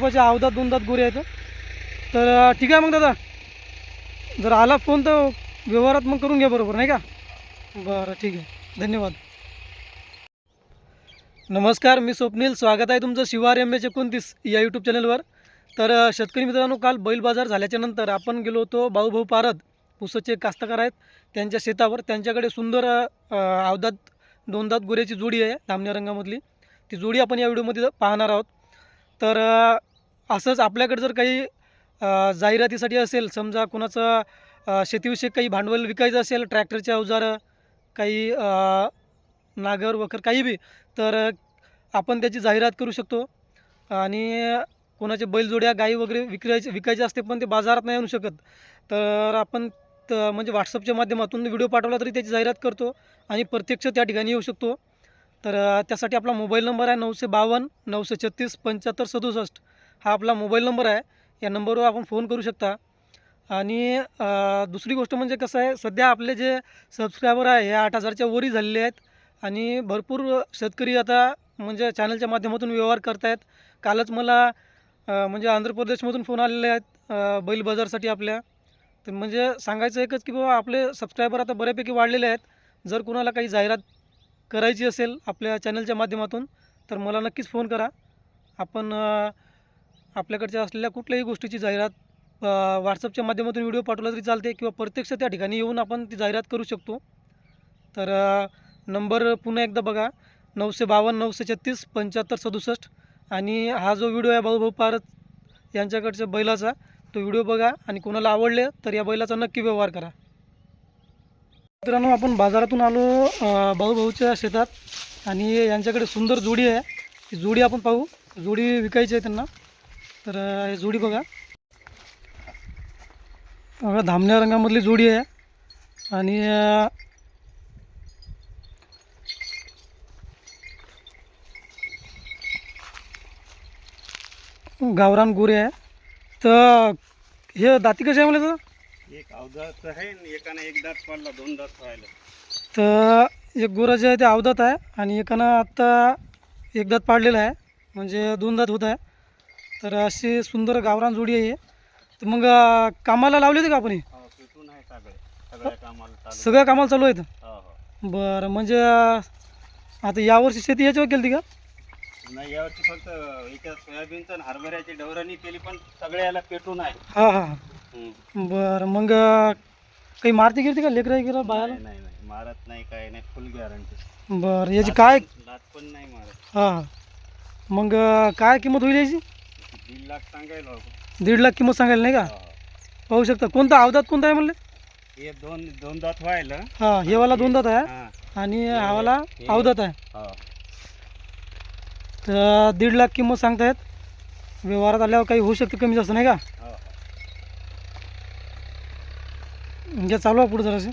मापाच्या अवधात दोनदात गोरे आहेत. तर ठीक आहे मग दादा. जर आला फोन तर व्यवहारात मग करून घ्या बरोबर नाही का? बरं ठीक आहे. धन्यवाद. नमस्कार मी स्वप्नील. स्वागत आहे तुमचं शिवार एम एच एकोणतीस या यूट्यूब चॅनलवर तर शेतकरी मित्रांनो काल बैल बाजार झाल्याच्यानंतर आपण गेलो होतो भाऊभाऊ पारद पुसचे कास्तकार आहेत. त्यांच्या शेतावर त्यांच्याकडे सुंदर अवधात अवदात दोनदात गोऱ्याची जोडी आहे धामण्या रंगामधली. ती जोडी आपण या व्हिडिओमध्ये पाहणार आहोत. तर असंच आपल्याकडे जर काही जाहिरातीसाठी असेल समजा कोणाचं शेतीविषयक काही भांडवल विकायचं असेल ट्रॅक्टरचे अवजारं काही नागर वखर काही बी तर आपण त्याची जाहिरात करू शकतो. आणि कोणाचे बैलजोड्या गाई वगैरे विकायचे विकायचे असते पण ते बाजारात नाही आणू शकत. तर आपण म्हणजे व्हॉट्सअपच्या माध्यमातून व्हिडिओ पाठवला तरी त्याची जाहिरात करतो आणि प्रत्यक्ष त्या ठिकाणी येऊ शकतो. तर त्यासाठी आपला मोबाईल नंबर आहे नऊशे बावन्न नऊशे छत्तीस पंच्याहत्तर सदुसष्ट. हा आपला मोबाईल नंबर आहे. या नंबरवर आपण फोन करू शकता. आणि दुसरी गोष्ट म्हणजे कसं आहे सध्या आपले जे सबस्क्रायबर आहे हे आठ हजारच्या वरी झालेले आहेत. आणि भरपूर शेतकरी आता म्हणजे चॅनलच्या माध्यमातून व्यवहार करत आहेत कालच मला म्हणजे आंध्र प्रदेशमधून फोन आलेले आहेत बैल बाजारसाठी आपल्या. तर म्हणजे सांगायचं एकच की बाबा आपले सबस्क्रायबर आता बऱ्यापैकी वाढलेले आहेत. जर कुणाला काही जाहिरात करायची असेल आपल्या चॅनलच्या माध्यमातून तर मला नक्कीच फोन करा. आपण आपल्याकडच्या असलेल्या कुठल्याही गोष्टीची जाहिरात व्हॉट्सअपच्या माध्यमातून व्हिडिओ पाठवला तरी चालते किंवा प्रत्यक्ष त्या ठिकाणी येऊन आपण ती जाहिरात करू शकतो. तर नंबर पुन्हा एकदा बघा नऊशे बावन्न नऊशे छत्तीस पंच्याहत्तर सदुसष्ट आणि हा जो व्हिडिओ आहे भाऊभाऊ पारत यांच्याकडच्या बैलाचा तो व्हिडिओ बघा आणि कोणाला आवडले तर या बैलाचा नक्की व्यवहार करा. मित्रांनो आपण बाजारातून आलो भाऊभाऊच्या शेतात आणि यांच्याकडे सुंदर जोडी आहे. ती जोडी आपण पाहू. जोडी विकायची आहे त्यांना. तर ही जोडी बघा. बघा धामण्या रंगामधली जोडी आहे. आणि गावरान गोरे आहे. तर हे दाती कसे आहे मला तर? एक आहे एकानं एक दात पडला दोन दात तर एक गोरा जे आहे ते अवदात आहे आणि एकानं आत्ता एक दात पाडलेला आहे. म्हणजे दोन दात होत आहे. तर अशी सुंदर गावरान जोडी आहे. ही. तर मग कामाला लावली होती का आपण ही? हो सगळ्या कामाला चालू सगळ्या कामाला चालू आहेत? हो हो. बरं म्हणजे आता यावर्षी शेती याच्यावर केली होती का? नाही यावरची फक्त याच्या सोयाबीनचं आणि हरभऱ्याची डवरांनी केली पण सगळ्या याला पेटून आहे. हां हां. बरं मग काही मारती गिरती का लेकरा गिरा बायाला नाही नाही नाही. मारत नाही काय नाही. फुल गॅरंटी बरं याची काय? दात पण नाही मारत. हां. हां मग काय किंमत होईल याची? दीड लाख सांगायला. दीड लाख किंमत सांगायला नाही का? हो. पाहू शकता. कोणता अवदात कोणता आहे म्हणले? हे दोन दोन दात व्हायला. हां हे वाला दोन दात आहे? हा. आणि हा वाला अवदात आहे. हो. तर दीड लाख किंमत सांगतायत. व्यवहारात आल्यावर काही होऊ शकते कमी जास्त नाही का? हो. म्हणजे चालू आहे पुढे जरासे.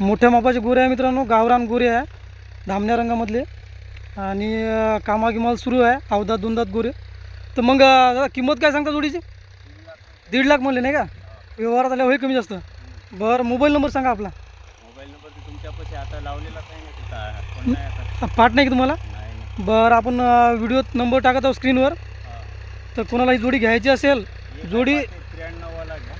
मोठ्या मापाचे गोरे आहे मित्रांनो. गावरान गोरे आहे. धामण्या रंगामधले. आणि अं, कामागिमाल सुरू आहे. अवदात दोनदात गोरे. तर मग किंमत काय सांगता जोडीची? दीड लाख म्हणले नाही का? व्यवहारात आल्यावर होईल कमी जास्त. बरं मोबाईल नंबर सांगा आपला. मोबाईल नंबर तुमच्यापाशी आता आता. पाठ नाही का तुम्हाला? बरं आपण व्हिडिओत नंबर टाकत आहोत स्क्रीनवर. तर कोणाला ही जोडी घ्यायची असेल जोडी त्र्याण्णव वाला घ्या.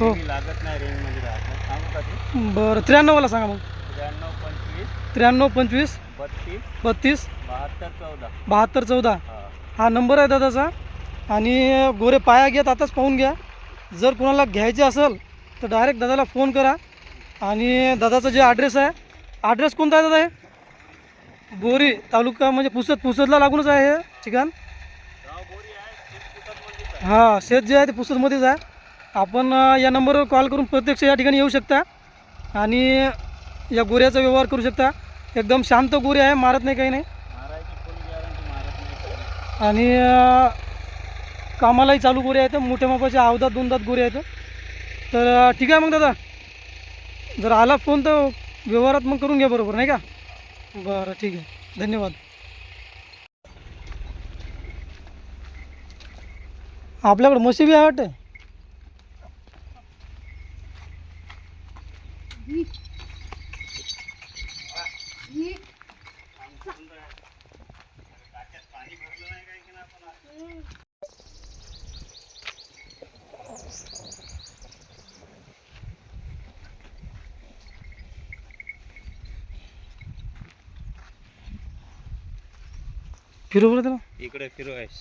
हो. लागत नाही रेंजमध्ये राहत. सांगू का ते? बरं त्र्याण्णवला सांगा मग. त्र्याण्णव पंचवीस. त्र्याण्णव पंचवीस. बत्तीस. बत्तीस. बहात्तर चौदा. बहात्तर चौदा. हा. नंबर आहे दादाचा. आणि गोरे पाया घेत आताच पाहून घ्या. जर कोणाला घ्यायचे असेल तर डायरेक्ट दादाला फोन करा. आणि दादाचा जे ॲड्रेस आहे ॲड्रेस कोणता आहे दादा हे? बोरी तालुका म्हणजे पुसद पुसदला लागूनच आहे हे ठिकाण. हां शेत जे आहे ते पुसदमध्येच आहे. आपण या नंबरवर कॉल करून प्रत्यक्ष या ठिकाणी येऊ शकता. आणि या गोऱ्याचा व्यवहार करू शकता. एकदम शांत गोरे आहे मारत नाही काही नाही. आणि कामालाही चालू गोरे आहेत मोठ्या मापाचे अवधात दोन दात गोरे आहेत. तर ठीक आहे मग दादा. जर आला फोन तर व्यवहारात मग करून घ्या बरोबर नाही का? बरं ठीक आहे. धन्यवाद. आपल्याकडे म्हशी बी आहे वाटते? फिरू बरं त्याला. इकडे फिरू आहेस